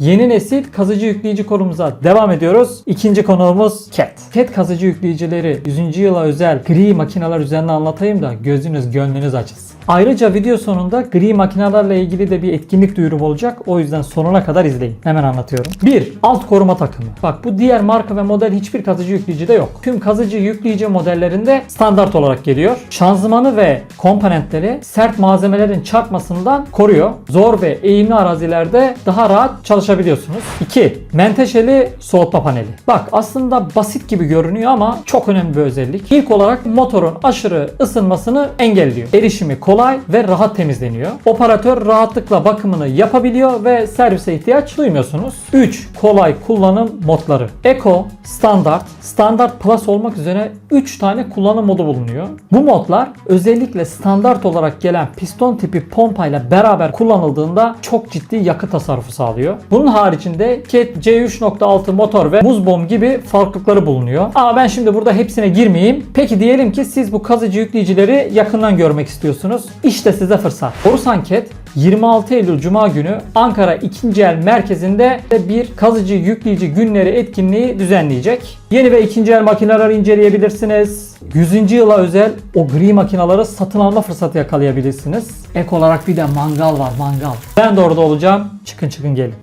Yeni nesil kazıcı yükleyici konumuza devam ediyoruz. İkinci konuğumuz CAT. CAT kazıcı yükleyicileri 100. yıla özel gri makineler üzerine anlatayım da gözünüz gönlünüz açılsın. Ayrıca video sonunda gri makinelerle ilgili de bir etkinlik duyurum olacak. O yüzden sonuna kadar izleyin. Hemen anlatıyorum. 1. Alt koruma takımı. Bak bu diğer marka ve model hiçbir kazıcı yükleyicide yok. Tüm kazıcı yükleyici modellerinde standart olarak geliyor. Şanzımanı ve komponentleri sert malzemelerin çarpmasından koruyor. Zor ve eğimli arazilerde daha rahat çalışabiliyorsunuz. 2. Menteşeli soğutma paneli. Bak aslında basit gibi görünüyor ama çok önemli bir özellik. İlk olarak motorun aşırı ısınmasını engelliyor. Erişimi kolay ve rahat temizleniyor. Operatör rahatlıkla bakımını yapabiliyor ve servise ihtiyaç duymuyorsunuz. 3. Kolay kullanım modları. Eco, Standard, Standard Plus olmak üzere 3 tane kullanım modu bulunuyor. Bu modlar özellikle standart olarak gelen piston tipi pompayla beraber kullanıldığında çok ciddi yakıt tasarrufu sağlıyor. Bunun haricinde Cat C3.6 motor ve muz bomb gibi farklılıkları bulunuyor. Ama ben şimdi burada hepsine girmeyeyim. Peki diyelim ki siz bu kazıcı yükleyicileri yakından görmek istiyorsunuz. İşte size fırsat. Borusan Cat 26 Eylül Cuma günü Ankara 2. El merkezinde bir kazıcı yükleyici günleri etkinliği düzenleyecek. Yeni ve ikinci el makineleri inceleyebilirsiniz. 100. yıla özel o gri makinaları satın alma fırsatı yakalayabilirsiniz. Ek olarak bir de mangal var mangal. Ben de orada olacağım. Çıkın çıkın gelin.